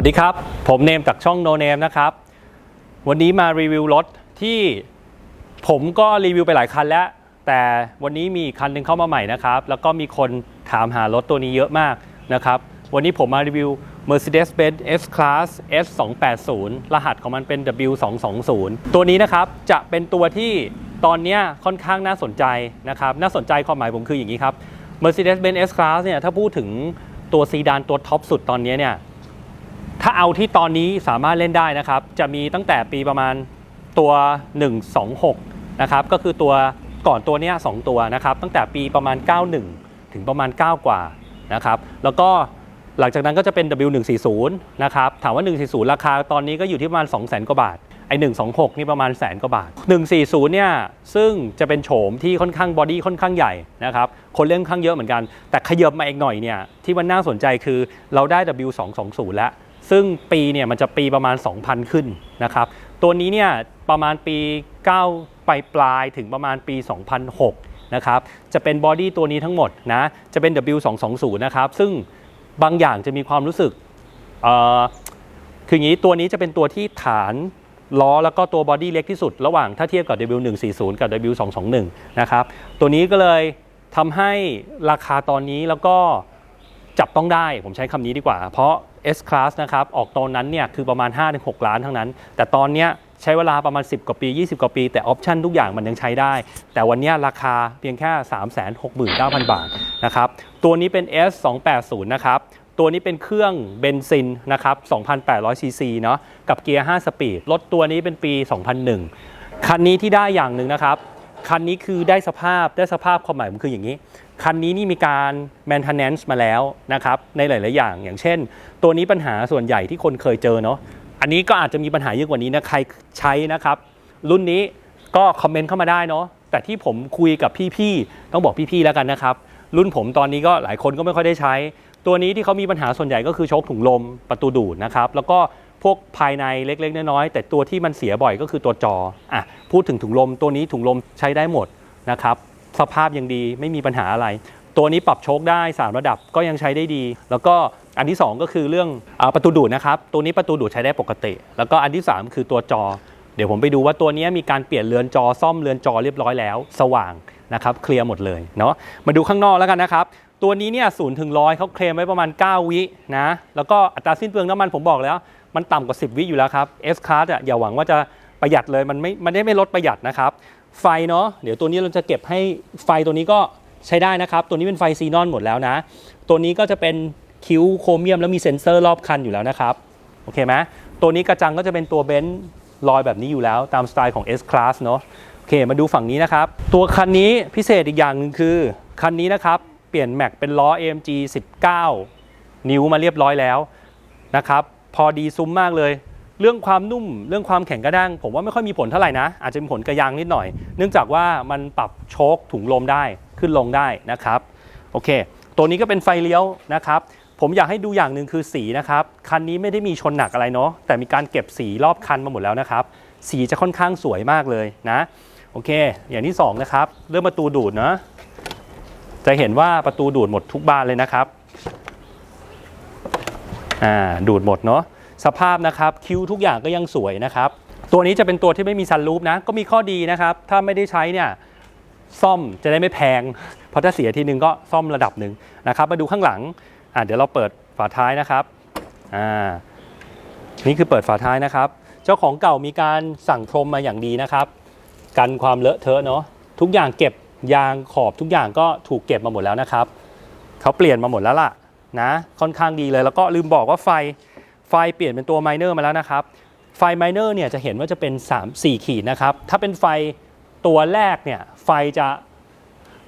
สวัสดีครับ ผมเนมจากช่อง No Name นะครับ วันนี้มารีวิวรถที่ผมก็รีวิวไปหลายคันแล้ว แต่วันนี้มีคันหนึ่งเข้ามาใหม่นะครับ แล้วก็มีคนถามหารถตัวนี้เยอะมากนะครับ วันนี้ผมมารีวิว Mercedes-Benz S-Class S 2 8 0 รหัสของมันเป็น W 2 2 0 ตัวนี้นะครับจะเป็นตัวที่ตอนนี้ค่อนข้างน่าสนใจนะครับ น่าสนใจความหมายผมคืออย่างนี้ครับ Mercedes-Benz S-Class เนี่ยถ้าพูดถึงตัวซีดานตัวท็อปสุดตอนนี้เนี่ย ถ้าเอาที่ตอนนี้สามารถเล่นได้นะครับ จะมีตั้งแต่ปีประมาณตัว 126 นะครับ ก็คือตัวก่อนตัวเนี้ยสองตัวนะครับ ตั้งแต่ปีประมาณ 91 ถึงประมาณ 9 กว่านะครับ แล้วก็หลังจากนั้นก็จะเป็น W140 นะครับ ถามว่า 140 ราคาตอนนี้ก็อยู่ที่ประมาณ 200,000 กว่าบาท ไอ้ 126 นี่ประมาณแสนกว่าบาท 140 เนี่ย ซึ่งจะเป็นโฉมที่ค่อนข้างบอดี้ค่อนข้างใหญ่นะครับ คนเล่นค่อนข้างเยอะเหมือนกัน แต่ขยับมาอีกหน่อยเนี่ย ที่มันน่าสนใจคือเราได้ W220 แล้ว ซึ่งปีเนี่ยมันจะปีประมาณ 2,000 ขึ้นนะครับ ตัวนี้เนี่ยประมาณปี 9 ปลายปลายถึงประมาณปี 2006 นะครับ จะเป็นบอดี้ตัวนี้ทั้งหมดนะ จะเป็น W220 นะครับ ซึ่งบางอย่างจะมีความรู้สึกเอ่อคืออย่างนี้ตัวนี้จะเป็นตัวที่ฐานล้อแล้วก็ตัวบอดี้เล็กที่สุดระหว่างถ้าเทียบกับ W140 กับ W221 นะครับ ตัวนี้ก็เลยทำให้ราคาตอนนี้แล้วก็ จับต้องได้ผมใช้คำนี้ดีกว่า เพราะ S Class นะครับออกตอนนั้นเนี่ยคือประมาณ 5-6 ล้านทั้งนั้น แต่ตอนเนี้ยใช้เวลาประมาณ 10 กว่าปี 20 กว่าปี แต่ออปชันทุกอย่างมันยังใช้ได้ แต่วันนี้ราคาเพียงแค่ 369,000 บาทนะครับตัวนี้เป็น S 280 นะครับ ตัวนี้เป็นเครื่องเบนซินนะครับ 2,800 ซีซีเนาะกับเกียร์ 5 สปีด รถตัวนี้เป็นปี 2001 คันนี้ที่ได้อย่างหนึ่งนะครับ คันนี้คือได้สภาพได้สภาพความหมายผมคืออย่างนี้ คันนี้นี่มีการ maintenance มาแล้วนะครับในหลาย ๆ อย่าง อย่างเช่น ตัวนี้ปัญหาส่วนใหญ่ที่คนเคยเจอเนาะอันนี้ก็อาจจะมีปัญหาเยอะกว่านี้นะใครใช้นะครับ รุ่นนี้ก็คอมเมนต์เข้ามาได้เนาะแต่ที่ผมคุยกับพี่ ๆ ต้องบอกพี่ๆแล้วกันนะครับ รุ่นผมตอนนี้ก็หลายคนก็ไม่ค่อยได้ใช้ ตัวนี้ที่เขามีปัญหาส่วนใหญ่ก็คือโชคถุงลมประตูดูดนะครับแล้วก็ พวกภายในเล็ก ๆ น้อยๆแต่ตัวที่มันเสียบ่อยก็คือตัวจออะพูดถึงถุงลมตัวนี้ถุงลมใช้ได้หมดนะครับสภาพยังดีไม่มีปัญหาอะไร ตัวนี้ปรับโชคได้ 3 ระดับก็ยังใช้ได้ดี แล้วก็อันที่ 2 ก็คือเรื่องอประตูดูดนะครับตัวนี้ประตูดูดใช้ได้ปกติ แล้วก็อันที่ 3 คือตัวจอ เดี๋ยวผมไปดูว่าตัวนี้มีการเปลี่ยนเรือนจอซ่อมเรือนจอเรียบร้อยแล้ว สว่างนะครับเคลียร์หมดเลยเนาะมาดูข้างนอกแล้วกันนะครับตัวนี้เนี่ยศูนย์ถึงร้อยเขาเคลมไว้ประมาณ 9 วินะแล้วก็อัตราสิ้นเปลืองน้ำมันผมบอกแล้ว มันต่ำกว่า 10 วิอยู่แล้วครับ S Class อะอย่าหวังว่าจะประหยัดเลยมันไม่มันได้ไม่ลดประหยัดนะครับไฟเนาะเดี๋ยวตัวนี้เราจะเก็บให้ไฟตัวนี้ก็ใช้ได้นะครับ ตัวนี้เป็นไฟซีนอนหมดแล้วนะ ตัวนี้ก็จะเป็นคิ้วโครเมียมแล้วมีเซ็นเซอร์รอบคันอยู่แล้วนะครับโอเคไหมตัวนี้กระจังก็จะเป็นตัวเบนซ์ลอยแบบนี้อยู่แล้วตามสไตล์ของ S Class เนาะโอเคมาดูฝั่งนี้นะครับ ตัวคันนี้พิเศษอีกอย่างหนึ่งคือ คันนี้นะครับ เปลี่ยนแม็กเป็นล้อ AMG 19 นิ้วมาเรียบร้อยแล้วนะครับ พอดีซุ้มมากเลย เรื่องความนุ่มเรื่องความแข็งกระด้าง ผมว่าไม่ค่อยมีผลเท่าไหร่นะ อาจจะมีผลกระยางนิดหน่อย เนื่องจากว่ามันปรับโชคถุงลมได้ขึ้นลงได้นะครับโอเค ตัวนี้ก็เป็นไฟเลี้ยวนะครับผมอยากให้ดูอย่างหนึ่งคือสีนะครับ คันนี้ไม่ได้มีชนหนักอะไรเนาะแต่มีการเก็บสีรอบคันมาหมดแล้วนะครับ สีจะค่อนข้างสวยมากเลยนะ โอเค อย่างที่สองนะครับเรื่องประตูดูดนะจะเห็นว่าประตูดูดหมดทุกบานเลยนะครับ อ่าดูดหมดเนาะสภาพนะครับคิ้วทุกอย่างก็ยังสวยนะครับ ตัวนี้จะเป็นตัวที่ไม่มีซันรูฟนะ ก็มีข้อดีนะครับ ถ้าไม่ได้ใช้เนี่ยซ่อมจะได้ไม่แพง เพราะถ้าเสียทีนึงก็ซ่อมระดับหนึ่งนะครับ มาดูข้างหลังอ่าเดี๋ยวเราเปิดฝาท้ายนะครับอ่านี่คือเปิดฝาท้ายนะครับ เจ้าของเก่ามีการสั่งพรมมาอย่างดีนะครับ กันความเลอะเทอะเนาะทุกอย่างเก็บยางขอบทุกอย่างก็ถูกเก็บมาหมดแล้วนะครับเขาเปลี่ยนมาหมดแล้วล่ะ นะค่อนข้างดีเลย แล้วก็ลืมบอกว่าไฟไฟเปลี่ยนเป็นตัวไมเนอร์มาแล้วนะครับ ไฟไมเนอร์เนี่ยจะเห็นว่าจะเป็น 3 4 ขีดนะครับ ถ้าเป็นไฟตัวแรกเนี่ยไฟจะ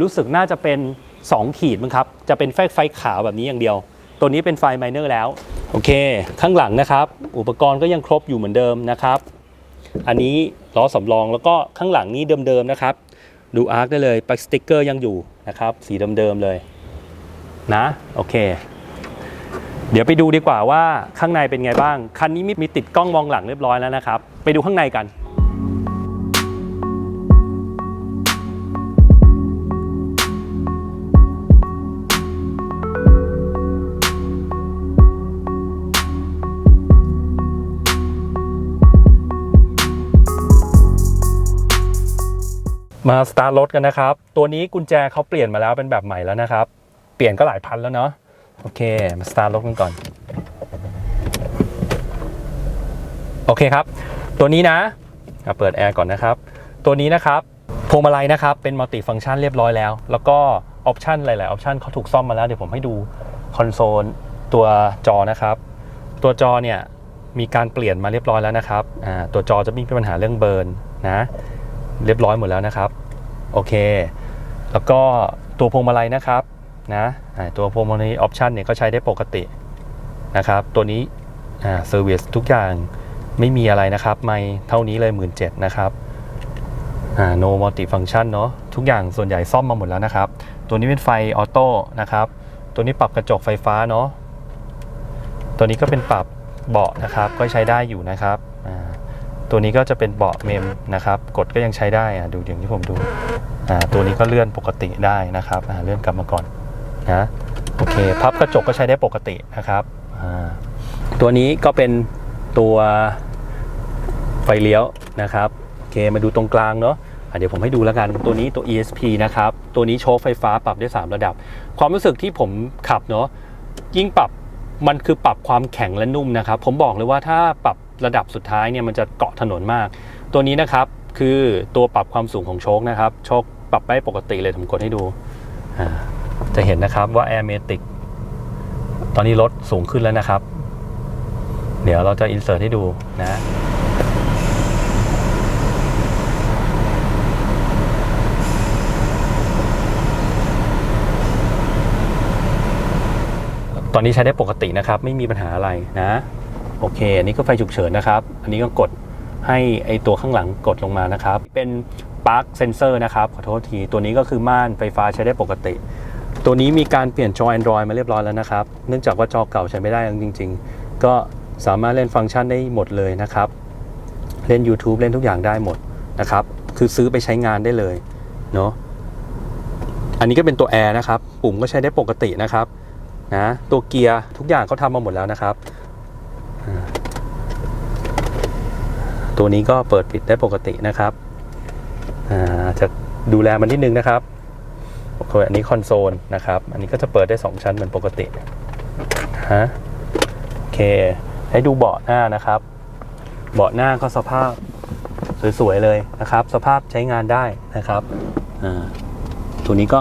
รู้สึกน่าจะเป็น 2 ขีดมั้งครับ จะเป็นไฟไฟขาวแบบนี้อย่างเดียว ตัวนี้เป็นไฟไมเนอร์แล้ว โอเค ข้างหลังนะครับ อุปกรณ์ก็ยังครบอยู่เหมือนเดิมนะครับ อันนี้ล้อสำรองแล้วก็ข้างหลังนี้เดิมๆนะครับ ดูอาร์คได้เลยปสติ๊กเกอร์ยังอยู่นะครับ สีเดิมๆเลย นะโอเค เดี๋ยวไปดูดีกว่าว่าข้างในเป็นไงบ้าง คันนี้มีติดกล้องมองหลังเรียบร้อยแล้วนะครับ ไปดูข้างในกันมาสตาร์ทรถกันนะครับ ตัวนี้กุญแจเขาเปลี่ยนมาแล้วเป็นแบบใหม่แล้วนะครับ ปลี่ยนก็หลายพันแล้วเนาะโอเค มาสตาร์ทรถกันก่อน โอเคครับ ตัวนี้นะอะเปิดแอร์ก่อนนะครับ ตัวนี้นะครับพวงมาลัยนะครับ เป็นมัลติฟังก์ชันเรียบร้อยแล้ว แล้วก็ออปชันหลาย ๆ ออปชันเขาถูกซ่อมมาแล้ว เดี๋ยวผมให้ดูคอนโซลตัวจอนะครับ ตัวจอเนี่ยมีการเปลี่ยนมาเรียบร้อยแล้วนะครับอ่าตัวจอจะไม่มีปัญหาเรื่องเบิร์นนะ เรียบร้อยหมดแล้วนะครับ โอเค แล้วก็ตัวพวงมาลัยนะครับ นะตัวพวงมาลัยออปชันเนี่ยก็ใช้ได้ปกตินะครับ ตัวนี้เซอร์วิสทุกอย่างไม่มีอะไรนะครับ ไม่เท่านี้เลย 1 7ื่นนะครับอ่า no multi function เนาะทุกอย่างส่วนใหญ่ซ่อมมาหมดแล้วนะครับ ตัวนี้เป็นไฟออโต้นะครับ ตัวนี้ปรับกระจกไฟฟ้าเนาะตัวนี้ก็เป็นปรับเบาะนะครับ ก็ใช้ได้อยู่นะครับตัวนี้ก็จะเป็นเบาะเมมนะครับ กดก็ยังใช้ได้อะดูอย่างที่ผมดูตัวนี้ก็เลื่อนปกติได้นะครับเลื่อนกลับมาก่อน นะโอเคพับกระจกก็ใช้ได้ปกตินะครับอ่าตัวนี้ก็เป็นตัวไฟเลี้ยวนะครับโอเคมาดูตรงกลางเนาะอะเดี๋ยวผมให้ดูแล้วกันตัวนี้ตัว ESP นะครับ ตัวนี้โชคไฟฟ้าปรับได้ 3 ระดับ ความรู้สึกที่ผมขับเนาะยิ่งปรับมันคือปรับความแข็งและนุ่มนะครับ ผมบอกเลยว่าถ้าปรับระดับสุดท้ายเนี่ยมันจะเกาะถนนมาก ตัวนี้นะครับคือตัวปรับความสูงของโชคนะครับ โชคปรับได้ปกติเลยผมกดให้ดูอ่า จะเห็นนะครับว่า Air m a t i c ตอนนี้รถสูงขึ้นแล้วนะครับ เดี๋ยวเราจะอินเสิร์ตให้ดูนะ ตอนนี้ใช้ได้ปกตินะครับ ไม่มีปัญหาอะไรนะ โอเค อันนี้ก็ไฟฉุกเฉินนะครับ อันนี้ก็กดให้ไอตัวข้างหลังกดลงมานะครับ เป็นปลั๊กเซนเซอร์นะครับ ขอโทษที ตัวนี้ก็คือม่านไฟฟ้าใช้ได้ปกติ ตัวนี้มีการเปลี่ยนจอ Android มาเรียบร้อยแล้วนะครับ เนื่องจากว่าจอเก่าใช้ไม่ได้จริง ๆ ก็สามารถเล่นฟังก์ชันได้หมดเลยนะครับ เล่น YouTube เล่นทุกอย่างได้หมดนะครับ คือซื้อไปใช้งานได้เลยเนาะ อันนี้ก็เป็นตัวแอร์นะครับ ปุ่มก็ใช้ได้ปกตินะครับนะตัวเกียร์ทุกอย่างเขาทำมาหมดแล้วนะครับ ตัวนี้ก็เปิดปิดได้ปกตินะครับจะดูแลมันนิดนึงนะครับ โอเคอันนี้คอนโซลนะครับ อันนี้ก็จะเปิดได้ 2 ชั้นเหมือนปกติฮะโอเค ให้ดูเบาะหน้านะครับ เบาะหน้าก็สภาพสวยๆเลยนะครับ สภาพใช้งานได้นะครับอ่าตัวนี้ก็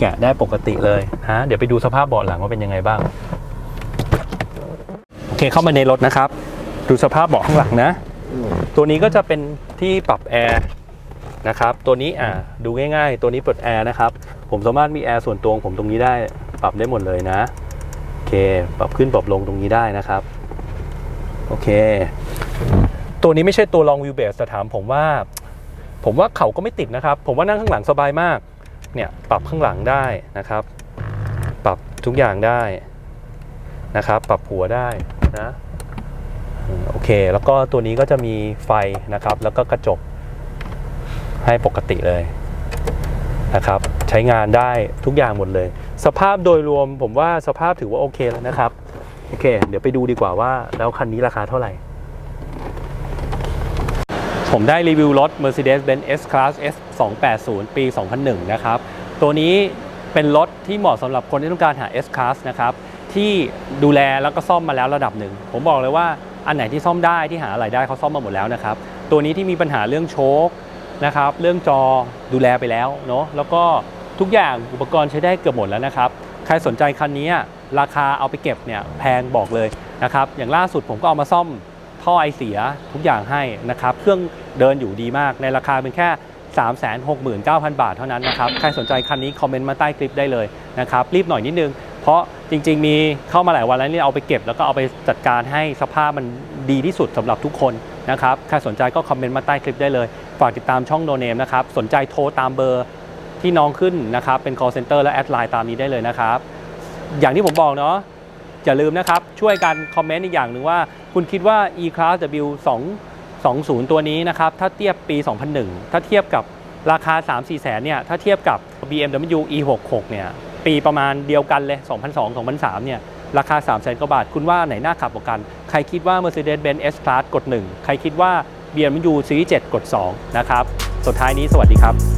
แกะได้ปกติเลยฮะเดี๋ยวไปดูสภาพเบาะหลังว่าเป็นยังไงบ้างโอเคเข้ามาในรถนะครับ ดูสภาพเบาะข้างหลังนะ ตัวนี้ก็จะเป็นที่ปรับแอร์ นะครับตัวนี้อ่าดูง่ายๆ ตัวนี้เปิดแอร์นะครับผมสามารถมีแอร์ส่วนตัวของผมตรงนี้ได้ปรับได้หมดเลยนะโอเค ปรับขึ้นปรับลงตรงนี้ได้นะครับโอเค ตัวนี้ไม่ใช่ตัว long wheel base แต่ถามผมว่า ผมว่าเขาก็ไม่ติดนะครับ ผมว่านั่งข้างหลังสบายมากเนี่ยปรับข้างหลังได้นะครับ ปรับทุกอย่างได้นะครับ ปรับหัวได้นะโอเค แล้วก็ตัวนี้ก็จะมีไฟนะครับ แล้วก็กระจก ให้ปกติเลยนะครับ ใช้งานได้ทุกอย่างหมดเลย สภาพโดยรวมผมว่าสภาพถือว่าโอเคแล้วนะครับ โอเค เดี๋ยวไปดูดีกว่าว่า แล้วคันนี้ราคาเท่าไหร่ ผมได้รีวิวรถ Mercedes-Benz S-Class S 280 ปี 2001 นะครับ ตัวนี้เป็นรถที่เหมาะสำหรับคนที่ต้องการหา S-Class นะครับ ที่ดูแลแล้วก็ซ่อมมาแล้วระดับหนึ่ง ผมบอกเลยว่าอันไหนที่ซ่อมได้ที่หาอะไรได้เขาซ่อมมาหมดแล้วนะครับ ตัวนี้ที่มีปัญหาเรื่องโชค นะครับเรื่องจอดูแลไปแล้วเนาะแล้วก็ทุกอย่างอุปกรณ์ใช้ได้เกือบหมดแล้วนะครับใครสนใจคันนี้ราคาเอาไปเก็บเนี่ยแพงบอกเลยนะครับอย่างล่าสุดผมก็เอามาซ่อมท่อไอเสียทุกอย่างให้นะครับเครื่องเดินอยู่ดีมากในราคาเป็นแค่ 369,000 บาทเท่านั้นนะครับใครสนใจคันนี้คอมเมนต์มาใต้คลิปได้เลยนะครับรีบหน่อยนิดนึง เพราะจริง ๆ มีเข้ามาหลายวันแล้วนี่เอาไปเก็บ แล้วก็เอาไปจัดการให้สภาพมันดีที่สุดสำหรับทุกคนนะครับใครสนใจก็คอมเมนต์มาใต้คลิปได้เลย ฝากติดตามช่องโนเนมนะครับ สนใจโทรตามเบอร์ที่น้องขึ้นนะครับ เป็น call center และแอดไลน์ตามนี้ได้เลยนะครับ อย่างที่ผมบอกเนาะอย่าลืมนะครับ ช่วยกันคอมเมนต์อีกอย่างหนึ่งว่า คุณคิดว่า e-class w 2 20 ตัวนี้นะครับ ถ้าเทียบปี 2001 ถ้าเทียบกับราคา 3-4 แสนเนี่ย ถ้าเทียบกับ BMW e66 เนี่ย ปีประมาณเดียวกันเลย 2002-2003 เนี่ย ราคา3 0 0แสนกว่าบาท คุณว่าไหนน่าขับกว่ากัน ใครคิดว่า Mercedes-Benz S-Class กด 1 ใครคิดว่า BMW Series 7กด2นะครับ สุดท้ายนี้สวัสดีครับ